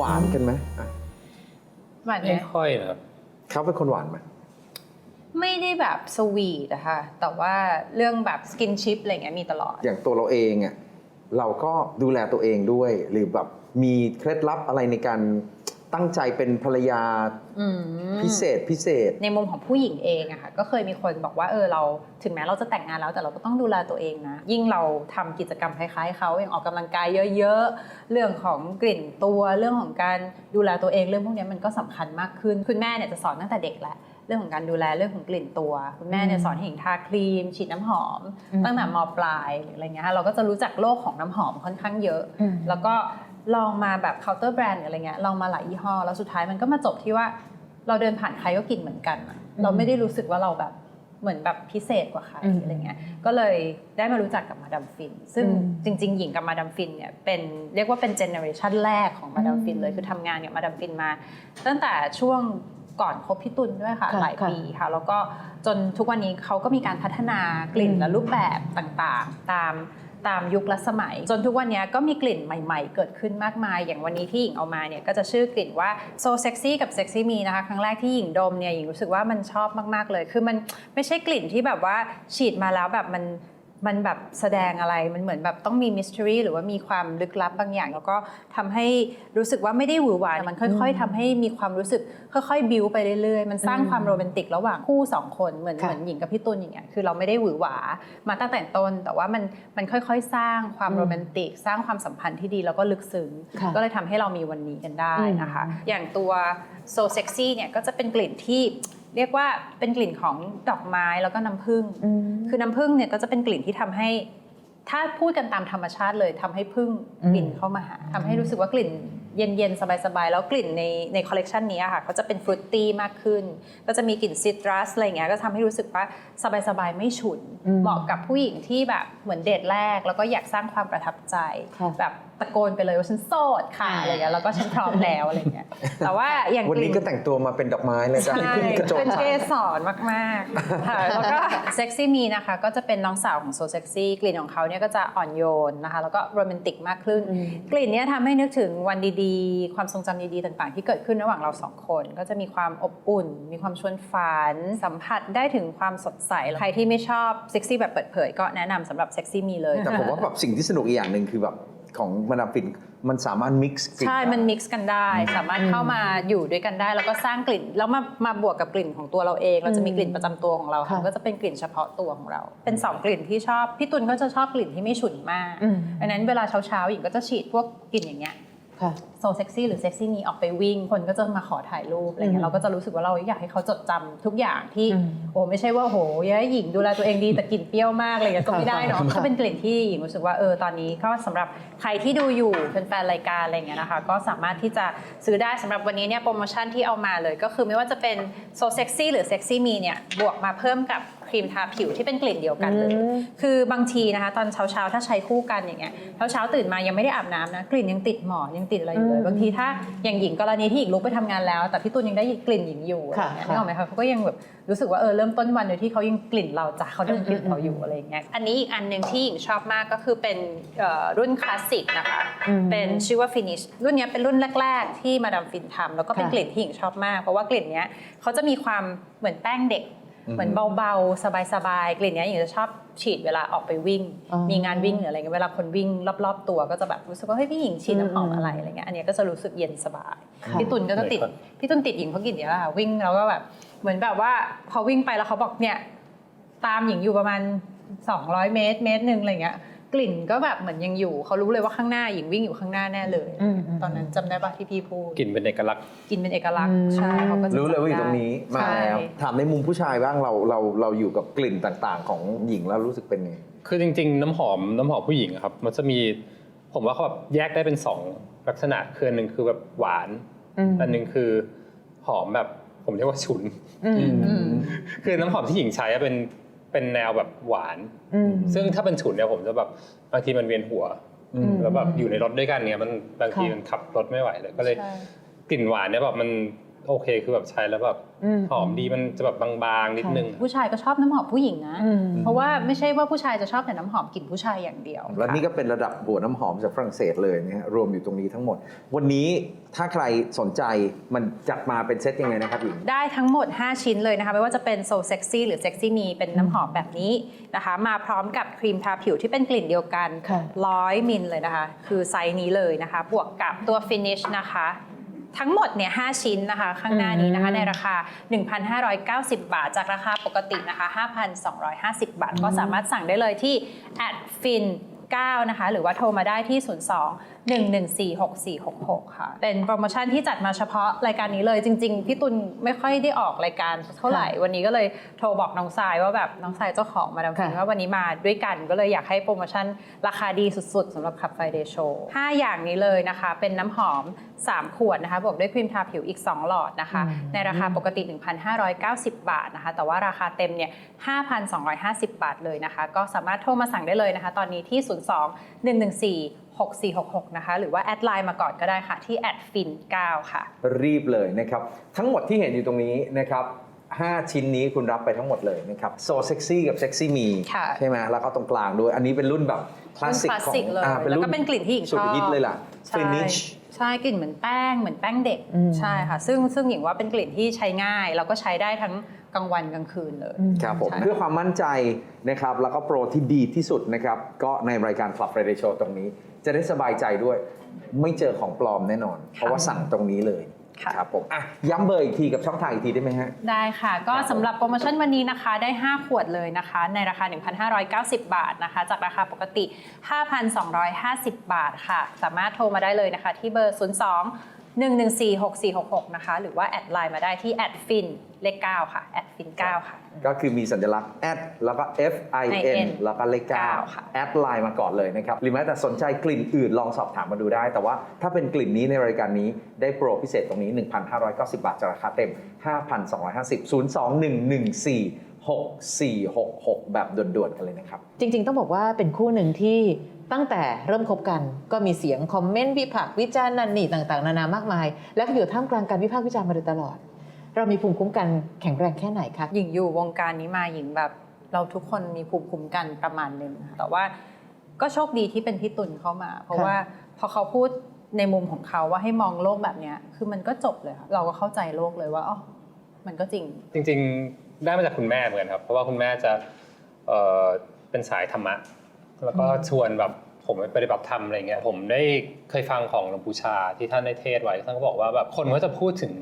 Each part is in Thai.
หวานกันไหมอะหวานไหมไม่ค่อยนะครับเขาเป็นคนหวานไหมไม่ได้แบบสวีทอะค่ะแต่ว่าเรื่องแบบสกินชิปอะไรเงี้ยมีตลอด อย่างตัวเราเองอะเราก็ดูแลตัวเองด้วย หรือแบบมีเคล็ดลับอะไรในการ ตั้งใจเป็นภรรยาอืม พิเศษพิเศษ ในมุมของผู้หญิงเองอะค่ะก็เคยมีคนบอกว่าเออเราถึงแม้เราจะแต่งงานแล้วแต่เราก็ต้องดูแลตัวเองนะ ยิ่งเราทำกิจกรรมคล้ายๆเขาอย่างออกกำลังกายเยอะๆ เรื่องของกลิ่นตัวเรื่องของการดูแลตัวเองเรื่องพวกนี้มันก็สำคัญมากขึ้น คุณแม่เนี่ยจะสอนตั้งแต่เด็กแหละเรื่องของการดูแลเรื่องของกลิ่นตัวคุณแม่เนี่ยสอนให้หญิงทาครีม ฉีดน้ำหอม อืม ตั้งแต่มปลายหรืออะไรเงี้ยเราก็จะรู้จักโลกของน้ำหอมค่อนข้างเยอะ อืม แล้วก็ ลองมาแบบเคาน์เตอร์แบรนด์อะไรเงี้ยลองมาหลายยี่ห้อแล้วสุดท้ายมันก็มาจบที่ว่าเราเดินผ่านใครก็กลิ่นเหมือนกันอะอืมเราไม่ได้รู้สึกว่าเราแบบเหมือนแบบพิเศษกว่าใครอืมอะไรเงี้ย ก็เลยได้มารู้จักกับมาดามฟิน ซึ่งอืมจริง ๆ หญิงกับมาดามฟินเนี่ยเป็นเรียกว่าเป็นเจเนอเรชันแรกของมาดามฟินเลยอืมคือทำงานกับมาดามฟินมา ตั้งแต่ช่วงก่อนคบพี่ตุลด้วยค่ะค่ะหลายค่ะปีค่ะ แล้วก็จนทุกวันนี้เขาก็มีการพัฒนากลิ่นอืมและรูปแบบต่างๆ ตาม ตามยุคและสมัย จนทุกวันนี้ก็มีกลิ่นใหม่ๆ เกิดขึ้นมากมาย อย่างวันนี้ที่หญิงเอามาเนี่ยก็จะชื่อกลิ่นว่าโซเซ็กซี่กับเซ็กซี่มีนะคะ ครั้งแรกที่หญิงดมเนี่ยหญิงรู้สึกว่ามันชอบมากๆเลย คือมันไม่ใช่กลิ่นที่แบบว่าฉีดมาแล้วแบบมัน มันแบบแสดงอะไรมันเหมือนแบบต้องมีมิส t ต r y หรือว่ามีความลึกลับบางอย่าง แล้วก็ทำให้รู้สึกว่าไม่ได้หวือหวาแต่มันค่อยๆทำให้มีความรู้สึกค่อยๆ บิวไปเรื่อยๆ มันสร้างอืมความโรแมนติกระหว่างคู่สองคนเหมือนค่ะเหมือนหญิงกับพี่ตุลอย่างเงี้ยคือเราไม่ได้หวือหวามาตั้งแต่ต้น แต่ว่ามันมันค่อยๆ สร้างความอืมโรแมนติก สร้างความสัมพันธ์ที่ดีแล้วก็ลึกซึ้งค่ะก็เลยทำให้เรามีวันนี้กันได้นะคะอืมอย่างตัว so sexy เนี่ยก็จะเป็นกลิ่นที่ เรียกว่าเป็นกลิ่นของดอกไม้แล้วก็น้ำผึ้งอืมคือน้ำผึ้งเนี่ยก็จะเป็นกลิ่นที่ทำให้ ถ้าพูดกันตามธรรมชาติเลยทำให้ผึ้งอืมบินเข้ามาหาทำให้รู้สึกว่ากลิ่นเย็นๆ สบายๆ แล้วกลิ่นในในคอลเลกชันนี้อะค่ะเขาจะเป็นฟรุตตี้มากขึ้น ก็จะมีกลิ่นซิตรัสอะไรอย่างเงี้ยก็ทำให้รู้สึกว่าสบายๆ ไม่ฉุนอืมเหมาะกับผู้หญิงที่แบบเหมือนเดทแรก แล้วก็อยากสร้างความประทับใจค่ะแบบ ตะโกนไปเลยว่าฉันโสดค่ะอะไรอย่างเงี้ยแล้วก็ฉันพร้อมแล้วอะไรอย่างเงี้ยแต่ว่าอย่างวันกนี้ลิ่นก็แต่งตัวมาเป็นดอกไม้เลยจ้ะใช่กระจกเป็นใสเกสรมากๆค่ะแล้วก็เซ็กซี่มีนะคะก็จะเป็นน้องสาวของโซเซ็กซี่กลิ่นของเขาเนี่ยก็จะอ่อนโยนนะคะแล้วก็โรแมนติกมากขึ้นอืมกลิ่นเนี้ยทำให้นึกถึงวันดีๆ ความทรงจำดีๆต่างๆ ที่เกิดขึ้นระหว่างเราสองคน ก็จะมีความอบอุ่น มีความชวนฝันสัมผัสได้ถึงความสดใสใครที่ไม่ชอบเซ็กซี่แบบเปิดเผยก็แนะนำสำหรับเซ็กซี่มีเลยแต่ผมว่าแบบสิ่งที่สนุกอีกอย่างหนึ่งคือแบบ ของมาดามฟินมันสามารถ mix กลิ่นใช่ มันได้มิกซ์กันได้ สามารถเข้ามาอยู่ด้วยกันได้ แล้วก็สร้างกลิ่น แล้วมามาบวกกับกลิ่นของตัวเราเอง เราจะมีกลิ่นประจำตัวของเราค่ะมันก็จะเป็นกลิ่นเฉพาะตัวของเรา เป็นสองกลิ่นที่ชอบ พี่ตุลก็จะชอบกลิ่นที่ไม่ฉุนมากอืมดังนั้นเวลาเช้าๆหญิงก็จะฉีดพวกกลิ่นอย่างเงี้ยค่ะ โซเซ็กซี่หรือเซ็กซี่นี้ออกไปวิ่ง คนก็จะมาขอถ่ายรูปอะไรเงี้อืยมเราก็จะรู้สึกว่าเราอยากให้เขาจดจำทุกอย่างที่อืมโอ้ไม่ใช่ว่าโหยายหญิงดูแลตัวเองดีแต่กลิ่นเปรี้ยวมากอะไรเงี้ยก็ไม่ได้เนาะค่ะก็เป็นกลิ่นที่หญิงรู้สึกว่าเออตอนนี้ก็สำหรับใครที่ดูอยู่เป็นแฟนรายการอะไรเงี้ยนะคะก็สามารถที่จะซื้อได้สำหรับวันนี้เนี่ยโปรโมชั่นที่เอามาเลยก็คือไม่ว่าจะเป็นโซเซ็กซี่หรือเซ็กซี่มีเนี่ยบวกมาเพิ่มกับ ครีมทาผิวที่เป็นกลิ่นเดียวกันเลยอืมคือบางทีนะคะ ตอนเช้าเช้าๆ ถ้าใช้คู่กันอย่างเงี้ยเช้าเช้าๆตื่นมายังไม่ได้อาบน้ำนะ กลิ่นยังติดหมอนยังติดอะไรอยู่เลยอืมบางทีถ้าอย่างหญิงกรณีที่หญิงลุกไปทำงานแล้ว แต่พี่ตูนยังได้กลิ่นหญิงอยู่อะไรค่ะเงี้ยค่ะนึกออกไหมคะเขาก็ยังแบบรู้สึกว่าเออเริ่มต้นวันโดยที่เขายังกลิ่นเราจากเขายังกลิ่นเราอยู่อะไรอย่างเงี้ย อันนี้อีกอันหนึ่งที่หญิงชอบมากก็คือเป็นเอ่อรุ่นคลาสสิกนะคะอืมเป็นชื่อว่า Finish รุ่นเนี้ยเป็นรุ่นแรก ๆ ที่มาดามฟินทำแล้วก็เป็นค่ะกลิ่นที่หญิงชอบมาก เพราะว่ากลิ่นเนี้ยเขาจะมีความเหมือนแป้งเด็กอืม เหมือนเบาๆ สบายๆ กลิ่นเนี้ยหญิงจะชอบฉีดเวลาออกไปวิ่งอ๋อมีงานวิ่งหรืออะไรเงี้ยเวลาคนวิ่งรอบๆ ตัวก็จะแบบรู้สึกว่าเฮ้ยพี่หญิงฉีดน้ำหอมอืมอะไรอะไรเงี้ยอันเนี้ยก็จะรู้สึกเย็นสบายค่ะพี่ตุลก็จะติดเหมือนกันพี่ตุลติดหญิงเพราะกลิ่นเนี้ยแหละค่ะวิ่งแล้วก็แบบเหมือนแบบว่าพอวิ่งไปแล้วเขาบอกเนี่ยตามหญิงอยู่ประมาณ 200 เมตรเมตรหนึ่งอะไรเงี้ย กลิ่นก็แบบเหมือนยังอยู่ เขารู้เลยว่าข้างหน้าหญิงวิ่งอยู่ข้างหน้าแน่เลยอืมอืมตอนนั้นจำได้ปะที่พี่พูดกลิ่นเป็นเอกลักษณ์กินเป็นเอกลักษณ์อืมใช่เขาก็จะรู้เลยว่าอยู่ตรงนี้จำได้มาแล้วใช่ถามในมุมผู้ชายบ้างเราเราเราอยู่กับกลิ่นต่างๆ ของหญิงแล้วรู้สึกเป็นไงคือจริง ๆ น้ำหอมน้ำหอมผู้หญิงอะครับ มันจะมีผมว่าเขาแบบแยกได้เป็นสองลักษณะคืออันหนึ่งคือแบบหวานอืมอันหนึ่งคือหอมแบบผมเรียกว่าฉุนอืมอืมคือน้ำหอมที่หญิงใช้อะเป็น เป็นแนวแบบหวานอืมซึ่งถ้าเป็นฉุนเนี่ยผมจะแบบบางทีมันเวียนหัวอืมแล้วแบบอยู่ในรถด้วยกันเนี่ยมันบางทีค่ะมันขับรถไม่ไหวเลยก็เลยใช่กลิ่นหวานเนี่ยแบบมัน โอเคคือแบบใช้แล้วแบบอืมหอมดีมันจะแบบบางๆนิดนึง ผู้ชายก็ชอบน้ำหอมผู้หญิงนะอืมเพราะว่าไม่ใช่ว่าผู้ชายจะชอบแต่น้ำหอมกลิ่นผู้ชายอย่างเดียว และนี่ก็เป็นระดับหัวน้ำหอมจากฝรั่งเศสเลยนะฮะรวมอยู่ตรงนี้ทั้งหมด วันนี้ถ้าใครสนใจมันจัดมาเป็นเซตยังไงนะครับหญิงได้ทั้งหมด 5 ชิ้นเลยนะคะไม่ว่าจะเป็นโซเซ็กซี่หรือเซ็กซี่มีเป็นน้ำหอมแบบนี้นะคะ มาพร้อมกับครีมทาผิวที่เป็นกลิ่นเดียวกันค่ะ100มิลเลยนะคะ คือไซส์นี้เลยนะคะ บวกกับตัวฟินิชนะคะ ทั้งหมดเนี่ย5ชิ้นนะคะ ข้างหน้านี้นะคะในราคา 1,590 บาท จากราคาปกตินะคะ 5,250 บาท ก็สามารถสั่งได้เลยที่ fin 9 นะคะ หรือว่าโทรมาได้ที่ 02 1146466 ค่ะ เป็นโปรโมชั่นที่จัดมาเฉพาะรายการนี้เลยจริง ๆ พี่ตุลไม่ค่อยได้ออกรายการเท่าไหร่ วันนี้ก็เลยโทรบอกน้องทรายว่าแบบน้องทรายเจ้าของมาดามฟินค่ะว่าวันนี้มาด้วยกันก็เลยอยากให้โปรโมชั่นราคาดีสุดๆสำหรับขับไฟเดย์โชว์5อย่างนี้เลยนะคะ เป็นน้ำหอม 3 ขวดนะคะ บวกด้วยครีมทาผิวอีก 2 หลอดนะคะอืมในราคาปกติ 1,590 บาทนะคะ แต่ว่าราคาเต็มเนี่ย5,250 บาทเลยนะคะ ก็สามารถโทรมาสั่งได้เลยนะคะ ตอนนี้ที่02 114 6466 นะคะ หรือว่าแอดไลน์มาก่อนก็ได้ค่ะ ที่แอดฟิน9ค่ะ รีบเลยนะครับ ทั้งหมดที่เห็นอยู่ตรงนี้นะครับ 5 ชิ้นนี้คุณรับไปทั้งหมดเลยนะครับโซเซ็กซี่กับเซ็กซี่มีค่ะใช่ไหมแล้วก็ตรงกลางด้วย อันนี้เป็นรุ่นแบบคลาสสิกรุ่นคลาสของสิกเลยอ่าแล้วก็เป็นกลิ่นที่หญิงสุดชอบฮิตเลยล่ะใช่ finish ใช่กลิ่นเหมือนแป้งเหมือนแป้งเด็กอืมใช่ค่ะ ซึ่งซึ่งหญิงว่าเป็นกลิ่นที่ใช้ง่าย แล้วก็ใช้ได้ทั้งกลางวันกลางคืนเลยอืมครับผมใช่เพื่อความมั่นใจนะครับแล้วก็โปรที่ดีที่สุดนะครับ ก็ในรายการ Club Radio Show ตรงนี้ จะได้สบายใจด้วย ไม่เจอของปลอมแน่นอน เพราะว่าสั่งตรงนี้เลย ค่ะครับผมอะย้ำเบอร์อีกทีกับช่องทางอีกทีได้ไหมฮะ ได้ค่ะ ก็ครับผมสำหรับโปรโมชั่นวันนี้นะคะได้ 5 ขวดเลยนะคะ ในราคา 1,590 บาทนะคะ จากราคาปกติ 5,250 บาทค่ะ สามารถโทรมาได้เลยนะคะ ที่เบอร์ 02 114 6466 นะคะ หรือว่าแอดไลน์มาได้ที่แอดฟินเลข 9 ค่ะแอดฟิน9ค่ะ ก็คือมีสัญลักษณ์แอดแล้วก็ F I N IN แล้วก็เลขเก้าค่ะ9แอดไลน์มาก่อนเลยนะครับ หรือแม้แต่สนใจกลิ่นอื่นลองสอบถามมาดูได้ แต่ว่าถ้าเป็นกลิ่นนี้ในรายการนี้ได้โปรพิเศษตรงนี้ 1,590 บาทจากราคาเต็ม 5,250 02-114-6466 แบบด่วนๆกันเลยนะครับ จริง ๆ ต้องบอกว่าเป็นคู่หนึ่งที่ ตั้งแต่เริ่มคบกันก็มีเสียงคอมเมนต์วิพากษ์วิจารณ์นันนี่ต่างๆ นานามากมาย และก็อยู่ท่ามกลางการวิพากษ์วิจารณ์มาโดยตลอด เรามีภูมิคุ้มกันแข็งแรงแค่ไหนคะหญิงอยู่วงการนี้มาหญิงแบบ เราทุกคนมีภูมิคุ้มกันประมาณหนึ่งค่ะแต่ว่าก็โชคดีที่เป็นพี่ตุลเข้ามา เพราะค่ะว่าพอเขาพูดในมุมของเขาว่าให้มองโลกแบบเนี้ยคือมันก็จบเลยค่ะเราก็เข้าใจโลกเลยว่าอ๋อมันก็จริง จริง ๆ ได้มาจากคุณแม่เหมือนกันครับ เพราะว่าคุณแม่จะเอ่อเป็นสายธรรมะ แล้วก็ชวนแบบผมไปปฏิบัติธรรมอะไรเงี้ยผมได้เคยฟังของหลวงปู่ชาที่ท่านได้เทศน์ไว้ท่านก็บอกว่าแบบคนก็จะพูดถึง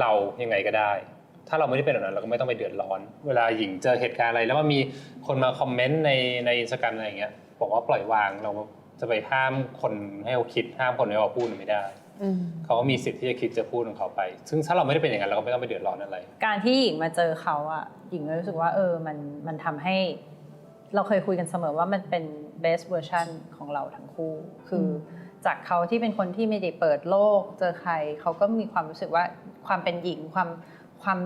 เรายังไงก็ได้ ถ้าเราไม่ได้เป็นแบบนั้นเราก็ไม่ต้องไปเดือดร้อน เวลาหญิงเจอเหตุการณ์อะไร แล้วมันมีคนมาคอมเมนต์ในในอินสตาแกรมอะไรเงี้ยบอกว่าปล่อยวางเราจะไปห้ามคนให้เขาคิดห้ามคนให้เขาพูดไม่ได้อืมเขาก็มีสิทธิ์ที่จะคิดจะพูดของเขาไป ซึ่งถ้าเราไม่ได้เป็นอย่างนั้นเราก็ไม่ต้องไปเดือดร้อนอะไร การที่หญิงมาเจอเขาอะหญิงก็รู้สึกว่าเออมันมันทำให้ เราเคยคุยกันเสมอว่ามันเป็น best version ของเราทั้งคู่ คืออจากเขาที่เป็นคนที่ไม่ได้เปิดโลก เจอใครเขาก็มีความรู้สึกว่าความเป็นหญิงความความ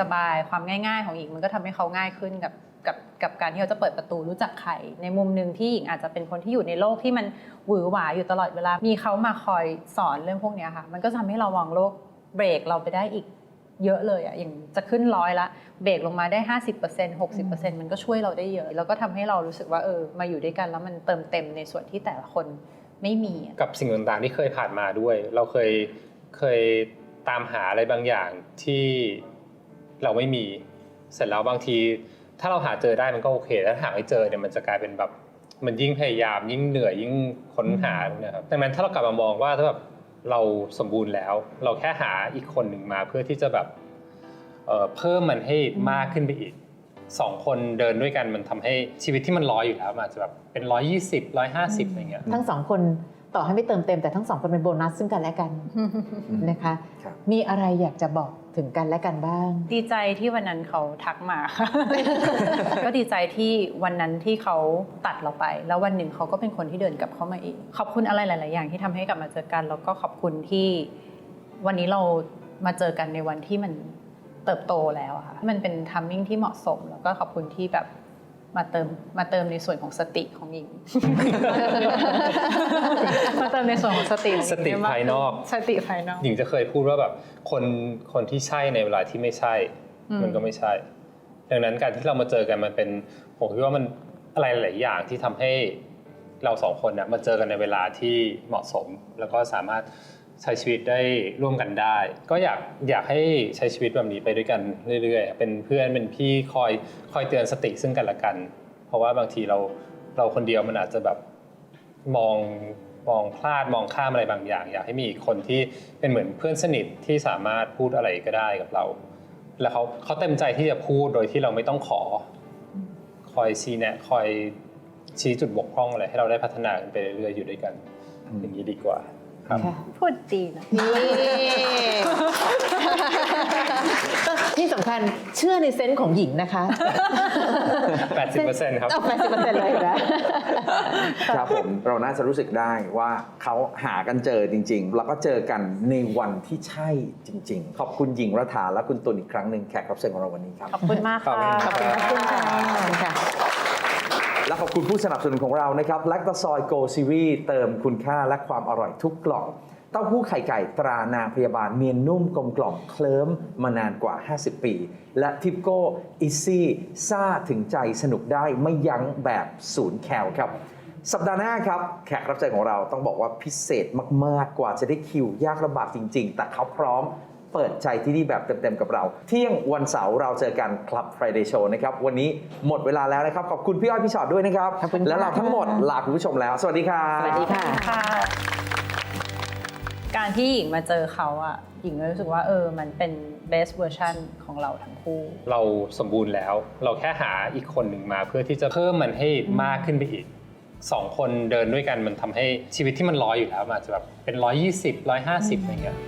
สบายๆความง่าย ๆ ของหญิงมันก็ทำให้เขาง่ายขึ้นกับกับกับการที่เขาจะเปิดประตูรู้จักใครในมุมหนึ่งที่หญิงอาจจะเป็นคนที่อยู่ในโลกที่มันหวือหวาอยู่ตลอดเวลามีเขามาคอยสอนเรื่องพวกเนี้ยค่ะ มันก็ทำให้เรามองโลกเบรกเราไปได้อีก เยอะเลยอะอย่างจะขึ้นร้อยละเบรกลงมาได้ 50% 60%มันก็ช่วยเราได้เยอะ แล้วก็ทำให้เรารู้สึกว่าเออมาอยู่ด้วยกันแล้วมันเติมเต็มในส่วนที่แต่ละคนไม่มีอะกับสิ่งต่างๆที่เคยผ่านมาด้วย เราเคยเคยตามหาอะไรบางอย่างที่เราไม่มี เสร็จแล้วบางที ถ้าเราหาเจอได้มันก็โอเคแต่ถ้าหาไม่เจอเนี่ยมันจะกลายเป็นแบบมันยิ่งพยายามยิ่งเหนื่อยยิ่งค้นหาพวกเนะครับดังนั้นถ้าเรากลับมามองว่าถ้าแบบ เราสมบูรณ์แล้ว เราแค่หาอีกคนหนึ่งมาเพื่อที่จะแบบเเพิ่มมันให้มากขึ้นไปอีกสองคนเดินด้วยกันมันทำให้ชีวิตที่มันร้อยอยู่แล้วมันอาจจะแบบเป็นร้อยยี่สิบร้อยห้าสิบอะไรเงี้ยทั้งสองคน ต่อให้ไม่เติมเต็มแต่ทั้งสองคนเป็นโบนัสซึ่งกันและกันนะคะครับมีอะไรอยากจะบอกถึงกันและกันบ้าง ดีใจที่วันนั้นเขาทักมา ก็ดีใจที่วันนั้นที่เขาตัดเราไป แล้ววันหนึ่งเขาก็เป็นคนที่เดินกลับเข้ามาเองขอบคุณอะไรหลาย ๆ อย่างที่ทำให้กลับมาเจอกันแล้วก็ขอบคุณที่วันนี้เรามาเจอกันในวันที่มันเติบโตแล้วอะค่ะมันเป็นทัมมิ่งที่เหมาะสม แล้วก็ขอบคุณที่แบบ มาเติมมาเติมในส่วนของสติของหญิง มาเติมในส่วนของสติของหญิงสติให้มภายนอก สติภายนอกหญิงจะเคยพูดว่าแบบคนคนที่ใช่ในเวลาที่ไม่ใช่อืมมันก็ไม่ใช่ ดังนั้นการที่เรามาเจอกันมันเป็นผมคิดว่ามันอะไรหลายอย่างที่ทำให้เราสองคนนะมาเจอกันในเวลาที่เหมาะสม แล้วก็สามารถ ใช้ชีวิตได้ร่วมกันได้ ก็อยากอยากให้ใช้ชีวิตแบบนี้ไปด้วยกันเรื่อยๆ เป็นเพื่อนเป็นพี่คอยคอยเตือนสติซึ่งกันและกัน เพราะว่าบางทีเราเราคนเดียวมันอาจจะแบบมองมองพลาดมองข้ามอะไรบางอย่าง อยากให้มีอีกคนที่เป็นเหมือนเพื่อนสนิทที่สามารถพูดอะไรก็ได้กับเรา แล้วเขาเขาเต็มใจที่จะพูดโดยที่เราไม่ต้องขอ คอยชี้แนะคอยชี้จุดบกพร่องอะไรให้เราได้พัฒนาไปเรื่อยๆอยู่ด้วยกันอย่างนี้ดีกว่า ครับค่ะพูดดีนะนี่ที่สำคัญเชื่อในเซนส์ของหญิงนะคะ80%ครับ เอาแปดสิบเปอร์เซ็นต์เลยนะครับผมเราน่าจะรู้สึกได้ว่าเขาหากันเจอจริง ๆ แล้วก็เจอกันในวันที่ใช่จริง ๆ ขอบคุณหญิงรัฐาและคุณตุลอีกครั้งหนึ่งแขกรับเชิญของเราวันนี้ครับ ขอบคุณมากค่ะ ขอบคุณครับขอบคุณค่ะ ขอบคุณค่ะ และขอบคุณผู้สนับสนุนของเรานะครับแลคตาซอยโกซีรีเติมคุณค่าและความอร่อยทุกกล่อง เต้าหู้ไข่ไก่ตรานางพยาบาลเนียนนุ่มกลมกล่อมเคลิ้มมานานกว่า 50 ปี และทิปโก้อิซี่ซ่าถึงใจสนุกได้ไม่ยั้งแบบศูนย์แคลครับ สัปดาห์หน้าครับ แขกรับเชิญของเราต้องบอกว่าพิเศษมาก ๆ กว่าจะได้คิวยากลำบากจริง ๆ แต่เขาพร้อม เปิดใจที่นี่แบบเต็มๆกับเรา เที่ยงวันเสาร์เราเจอกัน Club Friday Show นะครับวันนี้หมดเวลาแล้วนะครับขอบคุณพี่อ้อยพี่ชอตด้วยนะครับขอบคุณค่ะ และเราทั้งหมดลาคุณผู้ชมแล้ว สวัสดีครับ สวัสดีค่ะ ค่ะการที่หญิงมาเจอเขาอะหญิงก็รู้สึกว่าเออมันเป็น best version ของเราทั้งคู่ เราสมบูรณ์แล้ว เราแค่หาอีกคนหนึ่งมา เพื่อที่จะเพิ่มมันให้มากขึ้นไปอีกสองคนเดินด้วยกันมันทำให้ชีวิตที่มันร้อยอยู่แล้วมันอาจจะแบบเป็นร้อยยี่สิบร้อยห้าสิบอะไรเงี้ย